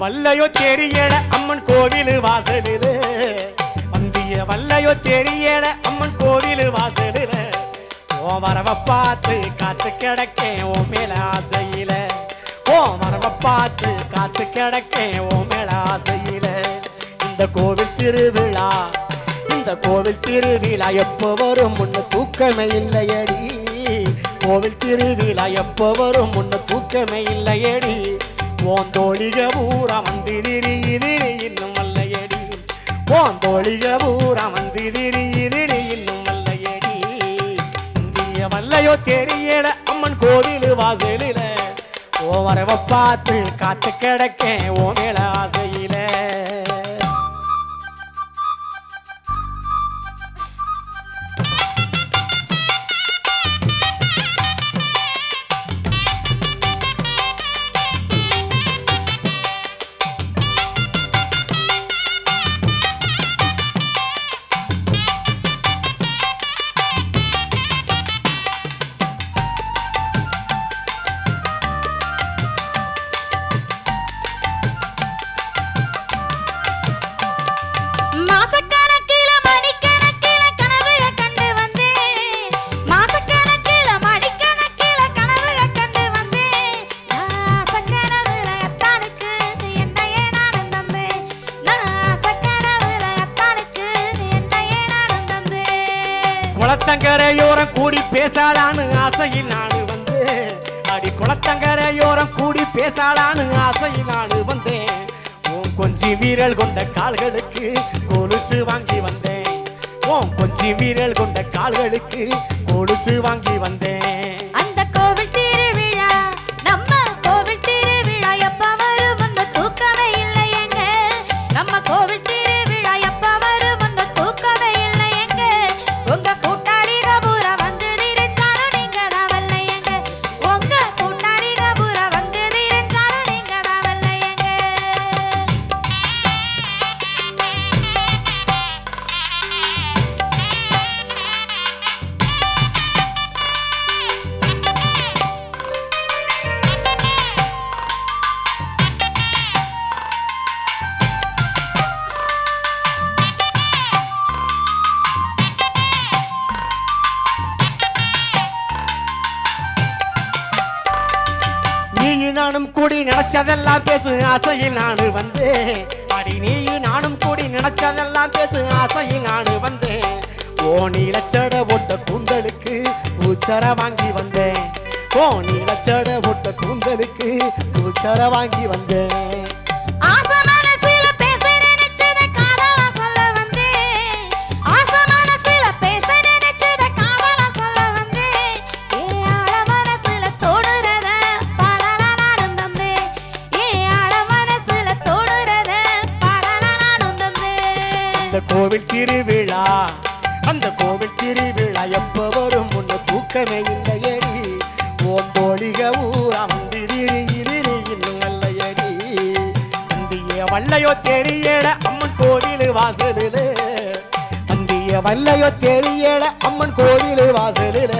வல்லையோ தெரியல அம்மன் கோவில் வாசலில். வந்திய வல்லையோ தெரியல அம்மன் கோவில் வாசலில். ஓ வரவ பார்த்து காத்து கிடக்கேன் ஓ மேல ஆசையில. ஓ வரவ பார்த்து காத்து கிடக்கேன் ஓ மேல ஆசையில. இந்த கோவில் திருவிழா இந்த கோவில் திருவிழா எப்போ வரும்? முன்ன தூக்கமே இல்லையடி. கோவில் திருவிழா எப்போ வரும்? முன்ன தூக்கமே இல்லையடி. ஓன் தோழிக பூரா வந்து திரியுது இன்னும் அல்லையடி ஓன் தோழிக பூரா வந்து திரியுது இன்னும் அல்லையடி இந்திய வல்லையோ தெரியல அம்மன் கோவில் வாசலில. ஓ வரவை பார்த்து காத்து கிடக்கேன் ஓ மேல ஆசையில. குளத்தங்கரையோரம் கூடி பேசாளான்னு ஆசையில் நானு வந்து அடி குளத்தங்கரையோரம் கூடி பேசாளான்னு ஆசையில் நானு வந்தேன். உன் கொஞ்சி வீரல் கொண்ட கால்களுக்கு கொலுசு வாங்கி வந்தேன். உன் கொஞ்சி வீரல் கொண்ட கால்களுக்கு கொலுசு வாங்கி வந்தேன். நீயும் நானும் கூடி நினைச்சதெல்லாம் பேசு ஆசையில் நானு வந்தேன். அடி நீயும் நானும் கூடி நினைச்சதெல்லாம் பேசு ஆசையில் நானு வந்தேன். ஓ நீலச்சட ஒட்ட கூந்தலுக்கு பூச்சர வாங்கி வந்தேன். ஓ நீலச்சட ஒட்ட கூந்தலுக்கு பூச்சர வாங்கி வந்தேன். கோவில் திருவிழா. அந்த கோவில் திருவிழா எப்ப வரும் முன்ன தூக்கமே இல்லையடி. ஓம் தோழிக ஊரா வந்து இன்னும் நல்லையடி அந்திய வல்லையோ தெரியல அம்மன் கோவில் வாசலில். அந்திய வல்லையோ தெரியல அம்மன் கோவில் வாசலில்.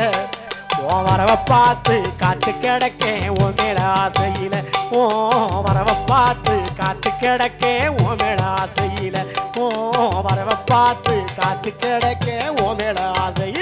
ஓ வரவை பார்த்து காத்து கிடக்கேன் ஓ மேல ஆசையில. ஓ வரவை பார்த்து காத்து கிடக்கேன் ஓ மேல ஆசையில. வரவ பார்த்து காத்து கிடைக்க ஓ மேல ஆசையில